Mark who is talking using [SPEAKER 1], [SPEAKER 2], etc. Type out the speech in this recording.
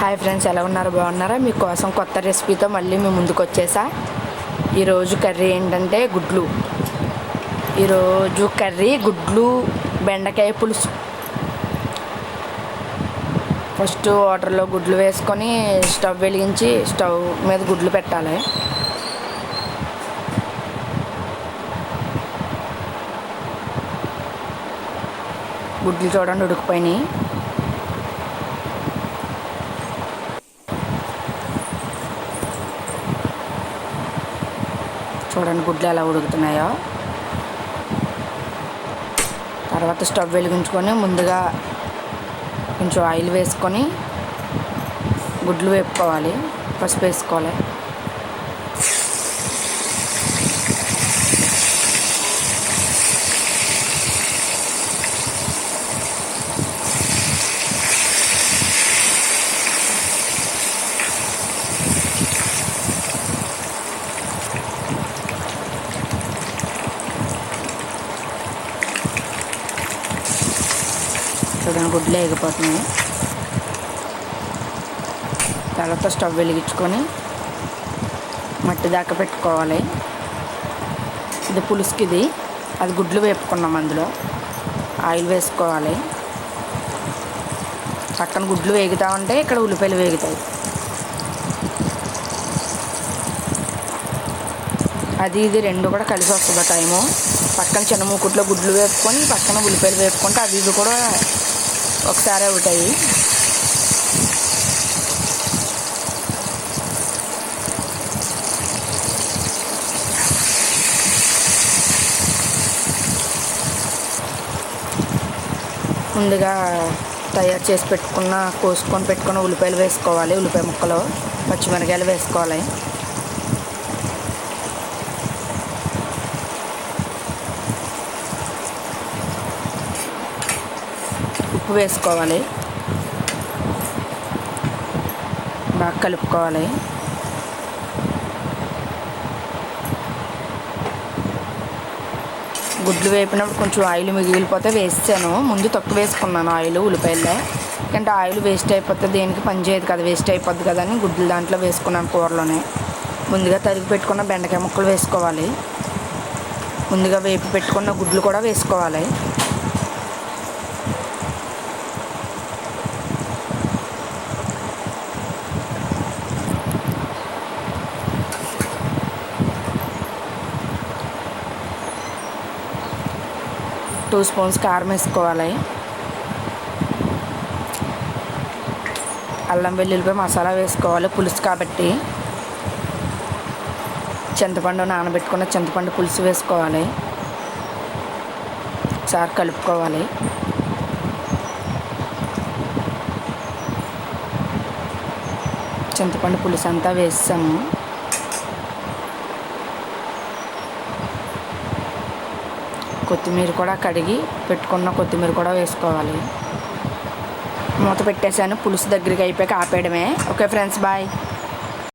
[SPEAKER 1] Hi friends ఎలా ఉన్నారు? బాగున్నారా? మీకోసం కొత్త రెసిపీతో మళ్ళీ మేము ముందుకు వచ్చేసా. ఈరోజు కర్రీ ఏంటంటే గుడ్లు. ఈరోజు కర్రీ గుడ్లు బెండకాయ పులుసు. ఫస్ట్ వాటర్లో గుడ్లు వేసుకొని స్టవ్ వెలిగించి స్టవ్ మీద గుడ్లు పెట్టాలి. గుడ్లు చూడండి ఉడికిపోయినాయి. చూడండి గుడ్లు ఎలా ఉడుకుతున్నాయో. తర్వాత స్టవ్ వెలిగించుకొని ముందుగా కొంచెం ఆయిల్ వేసుకొని గుడ్లు వేపుకోవాలి పసుపు వేసుకోవాలి. చూడండి గుడ్లు వేగిపోతున్నాయి తర్వాత స్టవ్ వెలిగించుకొని మట్టి దాకా పెట్టుకోవాలి. ఇది పులుసుకి ఇది అది గుడ్లు వేపుకున్నాం అందులో. ఆయిల్ వేసుకోవాలి. పక్కన గుడ్లు వేగుతూ ఉంటే ఇక్కడ ఉల్లిపాయలు వేగుతాయి. అది ఇది రెండు కూడా కలిసి వస్తుంది టైము. పక్కన చిన్న మూకుట్లో గుడ్లు వేపుకొని పక్కన ఉల్లిపాయలు వేపుకుంటే అవి ఇవి కూడా ఒకసారి అవుతాయి. ముందుగా తయారు చేసి పెట్టుకున్న కోసుకొని పెట్టుకున్న ఉల్లిపాయలు వేసుకోవాలి. ఉల్లిపాయ ముక్కలు పచ్చిమిరకాయలు వేసుకోవాలి. ఉప్పు వేసుకోవాలి. బాగా కలుపుకోవాలి. గుడ్లు వేపినప్పుడు కొంచెం ఆయిల్ మిగిలిపోతే వేసాను. ముందు తక్కువ వేసుకున్నాను ఆయిల్ ఉల్లిపాయలే ఎందుకంటే ఆయిల్ వేస్ట్ అయిపోతే దేనికి పని చేయదు కదా వేస్ట్ అయిపోద్ది కదా అని గుడ్లు దాంట్లో వేసుకున్నాను కూరలోనే. ముందుగా తరిగి పెట్టుకున్న బెండకాయ ముక్కలు వేసుకోవాలి. ముందుగా వేపి పెట్టుకున్న గుడ్లు కూడా వేసుకోవాలి. టూ స్పూన్స్ కారం వేసుకోవాలి. అల్లం వెల్లుల్లిపై మసాలా వేసుకోవాలి పులుసు కాబట్టి. చింతపండు నానబెట్టుకున్న చింతపండు పులుసు వేసుకోవాలి. ఒకసారి కలుపుకోవాలి. చింతపండు పులుసు అంతా వేసాము. కొత్తిమీర కూడా కడిగి పెట్టుకున్న కొత్తిమీర కూడా వేసుకోవాలి. మూత పెట్టేశాను. పులుసు దగ్గరికి అయిపోయాక ఆపేయడమే. Okay friends bye.